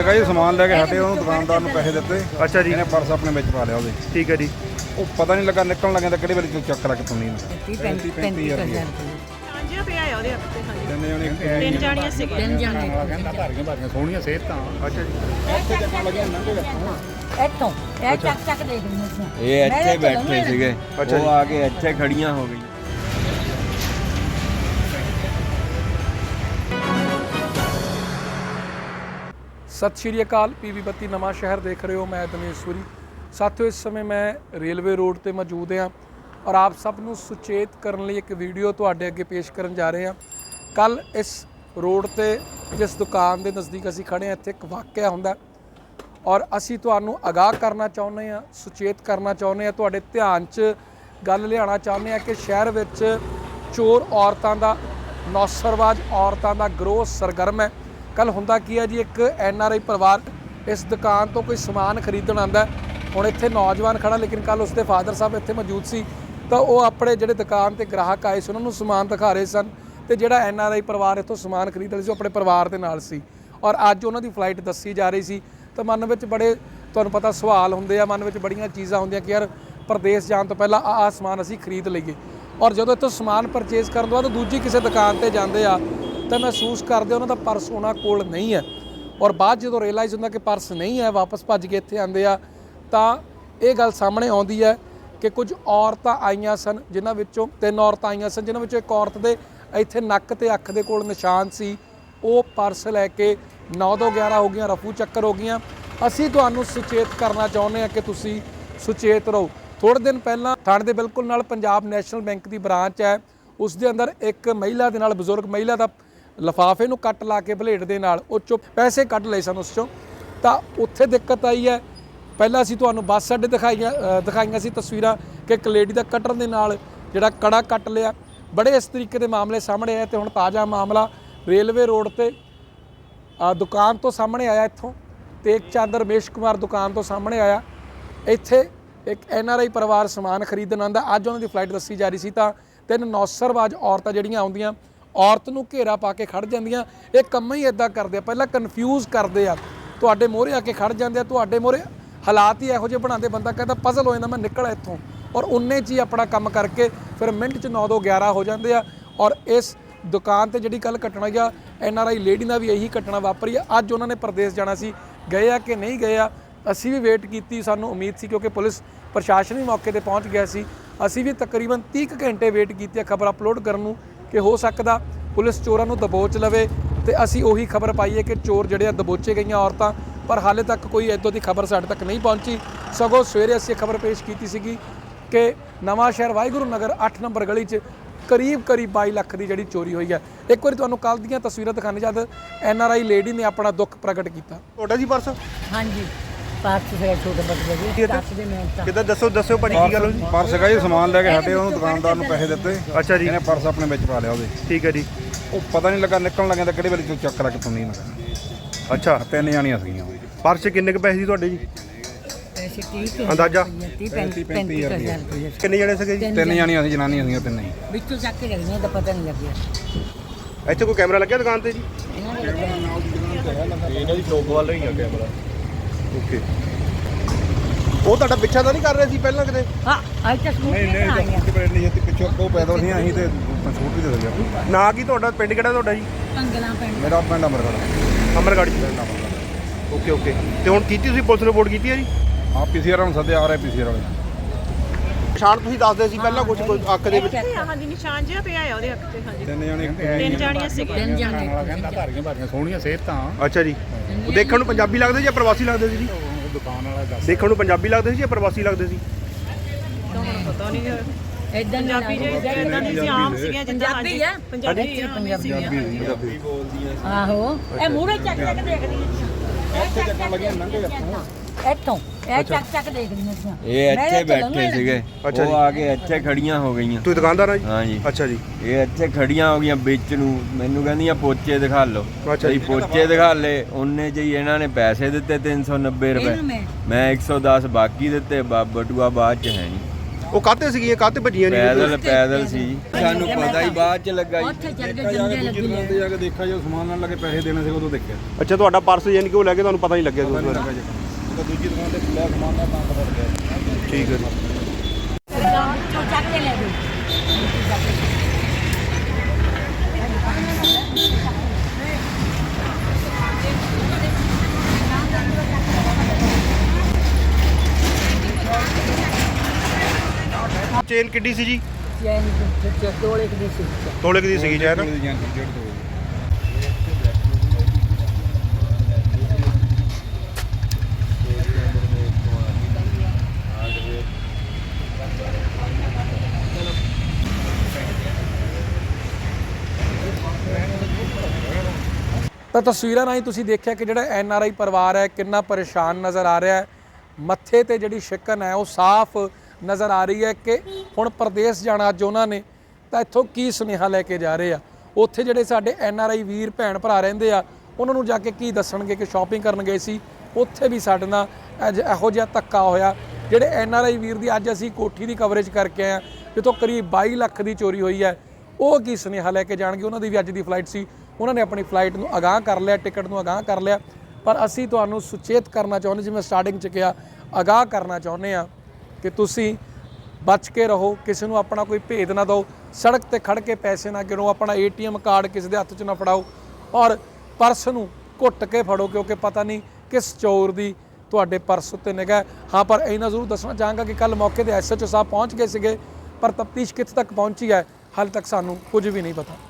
ਹੈਗਾ ਜੀ ਸਮਾਨ ਲੈ ਕੇ ਹਟੇ ਉਹਨੂੰ ਦੁਕਾਨਦਾਰ ਨੂੰ ਪੈਸੇ ਦਿੱਤੇ। ਅੱਛਾ ਜੀ। ਇਹਨੇ ਪਰਸ ਆਪਣੇ ਵਿੱਚ ਪਾ ਲਿਆ ਉਹਦੇ। ਠੀਕ ਹੈ ਜੀ। ਉਹ ਪਤਾ ਨਹੀਂ ਲੱਗਾ ਨਿਕਲਣ ਲੱਗਿਆ ਤਾਂ ਕਿਹੜੇ ਵੇਲੇ ਚੋਂ ਚੱਕ ਰੱਖ ਤੁੰਨੀ ਤੀਹ ਪੈਂਤੀ ਪੈਂਤੀ ਹਜ਼ਾਰ ਰੁਪਏ। ਸਾਂਝਾ ਪਿਆ ਆ ਉਹਦੇ ਹੱਥ ਤੇ ਹਾਂਜੀ। ਤਿੰਨ ਜਣੇ ਤਿੰਨ ਜਾਣੀਆਂ ਸੀਗੀਆਂ। ਤਿੰਨ ਜਾਣੇ। ਭਾਰੀਆਂ ਭਾਰੀਆਂ ਸੋਹਣੀਆਂ ਸਿਹਤਾਂ। ਅੱਛਾ ਜੀ। ਇੱਥੋਂ ਇਹ ਚੱਕ ਚੱਕ ਦੇਖ ਰਹੀਆਂ ਸੀ। ਇਹ ਇੱਥੇ ਬੈਠੇ ਸੀਗੇ। ਉਹ ਆ ਕੇ ਇੱਥੇ ਖੜੀਆਂ ਹੋ ਗਈਆਂ। ਸਤਿ ਸ਼੍ਰੀ ਅਕਾਲ ਪੀਵੀ ਬੱਤੀ ਨਵਾਂ ਸ਼ਹਿਰ ਦੇਖ ਰਹੇ ਹੋ, ਮੈਂ ਦਨੇਸ਼ਵਰੀ। ਸਾਥੀਓ, ਇਸ ਸਮੇਂ ਮੈਂ ਰੇਲਵੇ ਰੋਡ ਤੇ ਮੌਜੂਦ ਹਾਂ ਔਰ ਆਪ ਸਭ ਨੂੰ ਸੁਚੇਤ ਕਰਨ ਲਈ ਇੱਕ ਵੀਡੀਓ ਤੁਹਾਡੇ ਅੱਗੇ ਪੇਸ਼ ਕਰਨ ਜਾ ਰਹੇ ਹਾਂ। ਕੱਲ ਇਸ ਰੋਡ ਤੇ, ਜਿਸ ਦੁਕਾਨ ਦੇ ਨਜ਼ਦੀਕ ਅਸੀਂ ਖੜੇ ਹਾਂ, ਇੱਥੇ ਇੱਕ ਵਾਕਿਆ ਹੁੰਦਾ ਔਰ ਅਸੀਂ ਤੁਹਾਨੂੰ ਅਗਾਹ ਕਰਨਾ ਚਾਹੁੰਦੇ ਹਾਂ, ਸੁਚੇਤ ਕਰਨਾ ਚਾਹੁੰਦੇ ਹਾਂ, ਤੁਹਾਡੇ ਧਿਆਨ 'ਚ ਗੱਲ ਲਿਆਉਣਾ ਚਾਹੁੰਦੇ ਹਾਂ ਕਿ ਸ਼ਹਿਰ ਵਿੱਚ ਚੋਰ ਔਰਤਾਂ ਦਾ, ਨੌਸਰਵਾਜ ਔਰਤਾਂ ਦਾ ਗਰੋਹ ਸਰਗਰਮ ਹੈ। ਕੱਲ ਹੁੰਦਾ ਕੀ ਹੈ ਜੀ, ਇੱਕ ਐਨ ਆਰ ਆਈ ਪਰਿਵਾਰ ਇਸ ਦੁਕਾਨ ਤੋਂ ਕੋਈ ਸਮਾਨ ਖਰੀਦਣ ਆਂਦਾ ਹੁਣ ਇੱਥੇ ਨੌਜਵਾਨ ਖੜਾ, ਲੇਕਿਨ ਕੱਲ ਉਸਦੇ ਫਾਦਰ ਸਾਹਿਬ ਇੱਥੇ ਮੌਜੂਦ ਸੀ। ਤਾਂ ਉਹ ਆਪਣੇ ਜਿਹੜੇ ਦੁਕਾਨ ਤੇ ਗ੍ਰਾਹਕ ਆਏ ਸੀ, ਉਹਨਾਂ ਨੂੰ ਸਮਾਨ ਦਿਖਾ ਰਹੇ ਸਨ ਤੇ ਜਿਹੜਾ ਐਨ ਆਰ ਆਈ ਪਰਿਵਾਰ ਇੱਥੋਂ ਸਮਾਨ ਖਰੀਦ ਰਿਹਾ ਸੀ, ਉਹ ਆਪਣੇ ਪਰਿਵਾਰ ਦੇ ਨਾਲ ਸੀ। ਔਰ ਅੱਜ ਉਹਨਾਂ ਦੀ ਫਲਾਈਟ ਦੱਸੀ ਜਾ ਰਹੀ ਸੀ। ਤਾਂ ਮਨ ਵਿੱਚ ਬੜੇ, ਤੁਹਾਨੂੰ ਪਤਾ ਸਵਾਲ ਹੁੰਦੇ ਆ, ਮਨ ਵਿੱਚ ਬੜੀਆਂ ਚੀਜ਼ਾਂ ਹੁੰਦੀਆਂ ਕਿ ਯਾਰ ਪ੍ਰਦੇਸ਼ ਜਾਣ ਤੋਂ ਪਹਿਲਾਂ ਆ ਆਹ ਸਮਾਨ ਅਸੀਂ ਖਰੀਦ ਲਈਏ। ਔਰ ਜਦੋਂ ਇੱਥੋਂ ਸਮਾਨ ਪਰਚੇਸ ਕਰਨ ਤੋਂ ਬਾਅਦ ਦੂਜੀ ਕਿਸੇ ਦੁਕਾਨ ਤੇ ਜਾਂਦੇ ਆ ਤਾਂ ਮਹਿਸੂਸ ਕਰਦੇ ਉਹਨਾਂ ਦਾ ਪਰਸ ਉਹਨਾਂ ਕੋਲ ਨਹੀਂ ਹੈ। ਔਰ ਬਾਅਦ ਜਦੋਂ ਰਿਅਲਾਈਜ਼ ਹੁੰਦਾ ਕਿ ਪਰਸ ਨਹੀਂ ਹੈ, ਵਾਪਸ ਭੱਜ ਕੇ ਇੱਥੇ ਆਉਂਦੇ ਆ, ਤਾਂ ਇਹ ਗੱਲ ਸਾਹਮਣੇ ਆਉਂਦੀ ਹੈ ਕਿ ਕੁਝ ਔਰਤਾਂ ਆਈਆਂ ਸਨ, ਜਿਨ੍ਹਾਂ ਵਿੱਚੋਂ ਤਿੰਨ ਔਰਤਾਂ ਆਈਆਂ ਸਨ, ਜਿਨ੍ਹਾਂ ਵਿੱਚੋਂ ਇੱਕ ਔਰਤ ਦੇ ਇੱਥੇ ਨੱਕ ਤੇ ਅੱਖ ਦੇ ਕੋਲ ਨਿਸ਼ਾਨ ਸੀ। ਉਹ ਪਰਸ ਲੈ ਕੇ 9 ਤੋਂ 11 ਹੋ ਗਈਆਂ, ਰਫੂ ਚੱਕਰ ਹੋ ਗਈਆਂ। ਅਸੀਂ ਤੁਹਾਨੂੰ ਸੁਚੇਤ ਕਰਨਾ ਚਾਹੁੰਦੇ ਹਾਂ ਕਿ ਤੁਸੀਂ ਸੁਚੇਤ ਰਹੋ। ਥੋੜੇ ਦਿਨ ਪਹਿਲਾਂ ਥਾਣੇ ਦੇ ਬਿਲਕੁਲ ਨਾਲ ਪੰਜਾਬ ਨੈਸ਼ਨਲ ਬੈਂਕ ਦੀ ਬ੍ਰਾਂਚ ਹੈ। ਉਸ ਦੇ ਅੰਦਰ ਇੱਕ ਮਹਿਲਾ ਦੇ ਨਾਲ, ਬਜ਼ੁਰਗ ਮਹਿਲਾ ਦਾ ਲਫਾਫੇ ਨੂੰ ਕੱਟ ਲਾ ਕੇ ਬਲੇਡ ਦੇ ਨਾਲ, ਉਹ ਚੋਂ ਪੈਸੇ ਕੱਢ ਲਏ ਸਨ ਉਸ ਚੋਂ। ਤਾਂ ਉੱਥੇ ਦਿੱਕਤ ਆਈ ਹੈ। ਪਹਿਲਾਂ ਅਸੀਂ ਤੁਹਾਨੂੰ ਬੱਸ ਅੱਡੇ ਦਿਖਾਈਆਂ ਦਿਖਾਈਆਂ ਸੀ ਤਸਵੀਰਾਂ ਕਿ ਇੱਕ ਲੇਡੀ ਦਾ ਕਟਰ ਦੇ ਨਾਲ ਜਿਹੜਾ ਕੜਾ ਕੱਟ ਲਿਆ। ਬੜੇ ਇਸ ਤਰੀਕੇ ਦੇ ਮਾਮਲੇ ਸਾਹਮਣੇ ਆਏ ਤੇ ਹੁਣ ਤਾਜ਼ਾ ਮਾਮਲਾ ਰੇਲਵੇ ਰੋਡ ਤੇ ਦੁਕਾਨ ਤੋਂ ਸਾਹਮਣੇ ਆਇਆ ਇੱਥੋਂ ਤੇ ਇੱਕ ਚੰਦ ਰਮੇਸ਼ ਕੁਮਾਰ ਦੁਕਾਨ ਤੋਂ ਸਾਹਮਣੇ ਆਇਆ। ਇੱਥੇ ਇੱਕ ਐਨ ਆਰ ਆਈ ਪਰਿਵਾਰ ਸਮਾਨ ਖਰੀਦਣ ਆਂਦਾ ਅੱਜ ਉਹਨਾਂ ਦੀ ਫਲਾਈਟ ਦੱਸੀ ਜਾ ਰਹੀ ਸੀ ਤਾਂ ਤਿੰਨ ਨੌਸਰਵਾਜ ਔਰਤਾਂ ਜਿਹੜੀਆਂ ਆਉਂਦੀਆਂ ਔਰਤ ਨੂੰ ਘੇਰਾ ਪਾ ਕੇ ਖੜ ਜਾਂਦੀਆਂ, ਇਹ ਕੰਮ ਹੀ ਇਦਾਂ ਕਰਦੇ ਆ। ਪਹਿਲਾਂ ਕਨਫਿਊਜ਼ ਕਰਦੇ ਆ। ਤੁਹਾਡੇ ਮੋਹਰੇ ਆ ਕੇ ਖੜ ਜਾਂਦੇ ਆ, ਤੁਹਾਡੇ ਮੋਹਰੇ ਹਾਲਾਤ ਹੀ ਇਹੋ ਜਿਹੇ ਬਣਾਉਂਦੇ, ਬੰਦਾ ਕਹਿੰਦਾ ਪਜ਼ਲ ਹੋ ਜਾਂਦਾ, ਮੈਂ ਨਿਕਲ ਇੱਥੋਂ। ਔਰ ਉਨੇ 'ਚ ਹੀ ਆਪਣਾ ਕੰਮ ਕਰਕੇ ਫਿਰ ਮਿੰਟ 'ਚ 9 ਤੋਂ 11 ਹੋ ਜਾਂਦੇ ਆ। ਔਰ ਇਸ ਦੁਕਾਨ ਤੇ ਜਿਹੜੀ ਕੱਲ ਘਟਨਾ ਗਿਆ ਐਨ ਆਰ ਆਈ ਲੇਡੀ ਨਾਲ ਵੀ ਇਹੀ ਘਟਨਾ ਵਾਪਰੀ ਆ। ਅੱਜ ਉਹਨਾਂ ਨੇ ਪ੍ਰਦੇਸ਼ ਜਾਣਾ ਸੀ। ਗਏ ਆ ਕਿ ਨਹੀਂ ਗਏ ਆ? ਅਸੀਂ ਵੀ ਵੇਟ ਕੀਤੀ, ਸਾਨੂੰ ਉਮੀਦ ਸੀ ਕਿਉਂਕਿ ਪੁਲਿਸ ਪ੍ਰਸ਼ਾਸਨ ਵੀ ਮੌਕੇ ਤੇ ਪਹੁੰਚ ਗਿਆ ਸੀ। ਅਸੀਂ ਵੀ ਤਕਰੀਬਨ 30 ਕੁ ਘੰਟੇ ਵੇਟ ਕੀਤੀ ਆ ਖਬਰ ਅਪਲੋਡ ਕਰਨ ਨੂੰ। ਕਿ ਹੋ ਸਕਦਾ ਪੁਲਿਸ ਚੋਰਾਂ ਨੂੰ ਦਬੋਚ ਲਵੇ ਤੇ ਅਸੀਂ ਉਹੀ ਖਬਰ ਪਾਈਏ ਕਿ ਚੋਰ ਜਿਹੜੇ ਆ ਦਬੋਚੇ ਗਈਆਂ ਔਰਤਾਂ ਪਰ ਹਾਲੇ ਤੱਕ ਕੋਈ ਇਦਾਂ ਦੀ ਖਬਰ ਸਾਡੇ ਤੱਕ ਨਹੀਂ ਪਹੁੰਚੀ। ਸਗੋਂ ਸਵੇਰੇ ਅਸੀਂ ਇਹ ਖਬਰ ਪੇਸ਼ ਕੀਤੀ ਸੀਗੀ ਕਿ ਨਵਾਂ ਸ਼ਹਿਰ ਵਾਹਿਗੁਰੂ ਨਗਰ 8 ਨੰਬਰ ਗਲੀ 'ਚ ਕਰੀਬ ਕਰੀਬ 22 ਲੱਖ ਦੀ ਜਿਹੜੀ ਚੋਰੀ ਹੋਈ ਹੈ। ਇੱਕ ਵਾਰੀ ਤੁਹਾਨੂੰ ਕੱਲ ਦੀਆਂ ਤਸਵੀਰਾਂ ਦਿਖਾਣੇ ਜਦ ਐਨ ਆਰ ਆਈ ਲੇਡੀ ਨੇ ਆਪਣਾ ਦੁੱਖ ਪ੍ਰਗਟ ਕੀਤਾ। ਤੁਹਾਡਾ ਜੀ ਪਰਸ? ਹਾਂਜੀ। ਪਾਸ ਫਿਰ ਛੋਟੇ ਬੱਚੇ ਜੀ ਦੱਸ ਦੇ ਮਿੰਟ ਤਾਂ ਕਿੱਦਾਂ ਦੱਸੋ ਦੱਸਿਓ ਭਾਜੀ ਕੀ ਗੱਲ ਹੋਈ? ਪਰਸ ਹੈਗਾ ਜੀ ਸਮਾਨ ਲੈ ਕੇ ਹਟੇ ਉਹਨੂੰ ਦੁਕਾਨਦਾਰ ਨੂੰ ਪੈਸੇ ਦਿੱਤੇ। ਅੱਛਾ ਜੀ। ਇਹਨੇ ਪਰਸ ਆਪਣੇ ਵਿੱਚ ਪਾ ਲਿਆ ਉਹਦੇ। ਠੀਕ ਹੈ ਜੀ। ਉਹ ਪਤਾ ਨਹੀਂ ਲੱਗਾ ਨਿਕਲਣ ਲੱਗਿਆ ਤਾਂ ਕਿਹੜੇ ਵੇਲੇ ਚੋਂ ਚੱਕ ਰੱਖ ਤੁੰਨੀ ਅੱਛਾ। ਤਿੰਨ ਜਾਣੀਆਂ ਸੀਗੀਆਂ। ਪਰਸ 'ਚ ਕਿੰਨੇ ਕੁ ਪੈਸੇ ਸੀ ਤੁਹਾਡੇ ਜੀ? ਪੈਸੇ 30 ਅੰਦਾਜ਼ਾ? 30 35 ਹਜ਼ਾਰ ਰੁਪਏ ਕਿੰਨੇ ਜਣੇ ਸੀਗੇ ਜੀ? ਤਿੰਨ ਜਾਣੀਆਂ ਸੀ ਜਨਾਨੀਆਂ ਸੀਗੀਆਂ ਤਿੰਨੇ ਹੀ। ਵਿੱਚੋਂ ਚੱਕ ਕੇ ਲੱਗੀਆਂ ਤਾਂ ਪਤਾ ਨਹੀਂ ਲੱਗਿਆ। ਇੱਥੇ ਕੋਈ ਕੈਮਰਾ ਲੱਗਿਆ ਦੁਕਾਨ ਤੇ ਜੀ? ਇਹਨਾਂ ਦੀ ਚੌਕ ਵੱਲ ਹੀ ਆ ਕੈਮਰਾ। ਓਕੇ। ਉਹ ਤੁਹਾਡਾ ਪਿੱਛਾ ਤਾਂ ਨਹੀਂ ਕਰ ਰਹੇ ਸੀ ਪਹਿਲਾਂ ਕਿਤੇ ਹਾਂ ਅੱਜ ਤੱਕ ਸਕੂਲ ਨਹੀਂ ਨਹੀਂ ਆਇਆ ਬੈਠ ਨਹੀਂ ਸੀ ਪਿੱਛੋਂ ਉਹ ਪੈਦਲ ਨਹੀਂ ਆਹੀ ਤੇ ਸਕੂਟਰੀ ਤੇ ਗਿਆ। ਨਾ ਕੀ ਤੁਹਾਡਾ? ਪਿੰਡ ਕਿਹੜਾ ਤੁਹਾਡਾ ਜੀ? ਕੰਗਲਾਂ ਪਿੰਡ। ਮੇਰਾ ਪਿੰਡ ਅਮਰਗੜ ਅਮਰਗੜ੍ਹ ਜੀ। Okay okay. ਤੇ ਹੁਣ ਕੀਤੀ ਤੁਸੀਂ ਪੁਲਿਸ ਰਿਪੋਰਟ ਕੀਤੀ ਹੈ ਜੀ? ਆ ਪੀਸੀਆਰ ਨੂੰ ਸੱਦੇ ਆ ਰਹੇ ਪੀਸੀਆਰ ਵਾਲੇ। ਪਛਾਣ ਤੁਸੀਂ ਦੱਸਦੇ ਸੀ ਪਹਿਲਾਂ ਕੁਝ ਕੋਈ ਅੱਖ ਦੇ ਵਿੱਚ? ਤੇ ਹਾਂਜੀ ਨਿਸ਼ਾਨ ਜਿਹਾ ਪਿਆ ਆ ਉਹਦੇ ਹੱਥ ਤੇ ਹਾਂਜੀ। ਤਿੰਨ ਜਾਣੇ ਤਿੰਨ ਜਾਣੀਆਂ ਸੀਗੀਆਂ। ਤਿੰਨ ਜਾਣੇ ਕਹਿੰਦਾ ਭਾਰੀਆਂ ਭਾਰੀਆਂ ਸੋਹਣੀਆਂ ਸਿਹਤਾਂ। ਅੱਛਾ ਜੀ। ਉਹ ਦੇਖਣ ਨੂੰ ਪੰਜਾਬੀ ਲੱਗਦੇ ਸੀ ਜਾਂ ਪ੍ਰਵਾਸੀ ਲੱਗਦੇ ਸੀ ਜੀ? ਉਹ ਦੁਕਾਨ ਵਾਲਾ ਦੱਸ ਦੇਖਣ ਨੂੰ ਪੰਜਾਬੀ ਲੱਗਦੇ ਸੀ ਜਾਂ ਪ੍ਰਵਾਸੀ ਲੱਗਦੇ ਸੀ? ਪਤਾ ਨਹੀਂ ਇਦਾਂ ਪੰਜਾਬੀ ਜਿਹੜੇ ਇਦਾਂ ਦੀ ਸੀ ਆਮ ਸੀਗੀਆਂ ਜਿੱਦਾਂ ਪੰਜਾਬੀ ਆ? ਪੰਜਾਬੀ ਆ, ਆਮ ਸੀਗੀਆਂ ਆਹੋ। ਇਹ ਮੂਹਰੇ ਚੱਕ ਚੱਕ ਦੇਖਦੀ ਇੱਥੇ ਚੱਕਣ ਲੱਗੀਆਂ ਨੰਗੇ ਇੱਥੋਂ ਇਹ ਚੱਕ ਚੱਕ ਦੇਖਦੀਆਂ ਸੀ ਇਹ ਇੱਥੇ ਬੈਠੇ ਸੀਗੇ। ਅੱਛਾ ਉਹ ਜੀ। ਆ ਕੇ ਇੱਥੇ ਖੜੀਆਂ ਹੋ ਗਈਆਂ। ਤੁਸੀਂ ਦੁਕਾਨਦਾਰ ਆ ਜੀ? ਹਾਂਜੀ। ਅੱਛਾ ਜੀ। ਇਹ ਇੱਥੇ ਖੜੀਆਂ ਹੋ ਗਈਆਂ ਵਿੱਚ ਨੂੰ। ਮੈਨੂੰ ਕਹਿੰਦੀਆਂ ਪੋਚੇ ਦਿਖਾ ਲਓ। ਅੱਛਾ ਅਸੀਂ ਜੀ। ਪੋਚੇ ਦਿਖਾ ਲਏ। ਉਹਨੇ ਜੀ ਇਹਨਾਂ ਨੇ ਪੈਸੇ ਦਿੱਤੇ 390 ਰੁਪਏ ਇਹਨੂੰ ਮੈਂ। ਮੈਂ 110 ਬਾਕੀ ਦਿੱਤੇ ਬਾ- ਬਟੂਆ ਬਾਅਦ ਚ ਹੈ ਨਹੀਂ। ਉਹ ਕਾਹਤੇ ਸੀਗੀਆਂ ਕਾਹਤੇ ਭੱਜੀਆਂ ਨਹੀਂ ਪੈਦਲ ਪੈਦਲ ਸੀ ਸਾਨੂੰ ਪਤਾ ਹੀ ਬਾਅਦ ਚ ਲੱਗਾ ਜੀ। ਉੱਥੇ ਚੱਲ ਕੇ ਜੰਦੇ ਲੱਗੀ ਦੁਕਾਨ ਤੇ ਜਾ ਕੇ ਦੇਖਿਆ ਜਦੋਂ ਸਮਾਨ ਨਾਲ ਲੱਗੇ ਪੈਸੇ ਦੇਣੇ ਸੀ ਉਦੋਂ ਦੇਖਿਆ। ਅੱਛਾ ਤੁਹਾਡਾ ਪਰਸ ਯਾਨੀ ਕਿ ਉਹ ਲੈ ਕੇ ਤੁਹਾਨੂੰ ਪਤਾ ਨਹੀਂ ਲੱਗਿਆ ਉਸ ਵਾਰ ਤਾਂ ਦੂਜੀ ਦੁਕਾਨ ਤੇ ਖੁੱਲਿਆ ਸਮਾਨ ਦਾ ਤਾਂ ਪਤਾ ਲੱਗਿਆ ਠੀਕ ਹੈ ਜੀ। ਚੋ ਚੱਕ ਕੇ ਲੈ ਗਈ ਚੇਨ ਕਿੱਡੀ ਸੀ। ਜੀ ਚੈਨ ਦੀ ਸੀ ਤੋਲੇ ਦੀ ਸੀਗੀ ਚੈਨ ਤਾਂ ਤਸਵੀਰਾਂ ਰਾਹੀਂ ਤੁਸੀਂ ਦੇਖਿਆ ਕਿ ਜਿਹੜਾ ਐਨ ਆਰ ਆਈ ਪਰਿਵਾਰ ਹੈ, ਕਿੰਨਾ ਪਰੇਸ਼ਾਨ ਨਜ਼ਰ ਆ ਰਿਹਾ ਹੈ। ਮੱਥੇ ਤੇ ਜਿਹੜੀ ਸ਼ਿਕਨ ਹੈ, ਉਹ ਸਾਫ਼ ਨਜ਼ਰ ਆ ਰਹੀ ਹੈ ਕਿ ਹੁਣ ਪ੍ਰਦੇਸ਼ ਜਾਣਾ ਅੱਜ ਉਹਨਾਂ ਨੇ। ਤਾਂ ਇੱਥੋਂ ਕੀ ਸੁਨੇਹਾ ਲੈ ਕੇ ਜਾ ਰਹੇ ਆ? ਉੱਥੇ ਜਿਹੜੇ ਸਾਡੇ ਐਨ ਆਰ ਆਈ ਵੀਰ, ਭੈਣ ਭਰਾ ਰਹਿੰਦੇ ਆ, ਉਹਨਾਂ ਨੂੰ ਜਾ ਕੇ ਕੀ ਦੱਸਣਗੇ ਕਿ ਸ਼ਾਪਿੰਗ ਕਰਨ ਗਏ ਸੀ? ਉੱਥੇ ਵੀ ਸਾਡੇ ਨਾਲ ਅੱਜ ਇਹੋ ਜਿਹਾ ਧੱਕਾ ਹੋਇਆ। ਜਿਹੜੇ ਐਨ ਆਰ ਆਈ ਵੀਰ ਦੀ ਅੱਜ ਅਸੀਂ ਕੋਠੀ ਦੀ ਕਵਰੇਜ ਕਰਕੇ ਆਏ ਆ ਜਿੱਥੋਂ ਕਰੀਬ 22 ਲੱਖ ਦੀ ਚੋਰੀ ਹੋਈ ਹੈ, ਉਹ ਕੀ ਸੁਨੇਹਾ ਲੈ ਕੇ ਜਾਣਗੇ? ਉਹਨਾਂ ਦੀ ਵੀ ਅੱਜ ਦੀ ਫਲਾਈਟ ਸੀ। ਉਹਨਾਂ ਨੇ ਆਪਣੀ ਫਲਾਈਟ ਨੂੰ ਅਗਾਹ ਕਰ ਲਿਆ ਟਿਕਟ ਨੂੰ ਅਗਾਹ ਕਰ ਲਿਆ ਪਰ ਅਸੀਂ ਤੁਹਾਨੂੰ ਸੁਚੇਤ ਕਰਨਾ ਚਾਹੁੰਦੇ, ਜਿਵੇਂ ਸਟਾਰਟਿੰਗ ਚ ਕਿਹਾ, ਅਗਾਹ ਕਰਨਾ ਚਾਹੁੰਦੇ ਆ ਕਿ ਤੁਸੀਂ ਬਚ ਕੇ ਰਹੋ, ਕਿਸੇ ਨੂੰ ਆਪਣਾ ਕੋਈ ਭੇਦ ਨਾ ਦਿਓ, ਸੜਕ ਤੇ ਖੜ ਕੇ ਪੈਸੇ ਨਾ ਗਿਣੋ, ਆਪਣਾ ਏਟੀਐਮ ਕਾਰਡ ਕਿਸੇ ਦੇ ਹੱਥ 'ਚ ਨਾ ਫੜਾਓ ਔਰ ਪਰਸ ਨੂੰ ਘੁੱਟ ਕੇ ਫੜੋ, ਕਿਉਂਕਿ ਪਤਾ ਨਹੀਂ ਕਿਸ ਚੋਰ ਦੀ ਤੁਹਾਡੇ ਪਰਸ ਉੱਤੇ ਨਿਗਾਹ ਹੈ। ਹਾਂ, ਪਰ ਇਹਨਾਂ ਜ਼ਰੂਰ ਦੱਸਣਾ ਚਾਹਾਂਗਾ ਕਿ ਕੱਲ ਮੌਕੇ ਤੇ ਐਸਐਚਓ ਸਾਹਿਬ ਪਹੁੰਚ ਗਏ ਸੀਗੇ, ਪਰ ਤਫਤੀਸ਼ ਕਿੱਥੇ ਤੱਕ ਪਹੁੰਚੀ ਹੈ, ਹਾਲੇ ਤੱਕ ਸਾਨੂੰ ਕੁਝ ਵੀ ਨਹੀਂ ਪਤਾ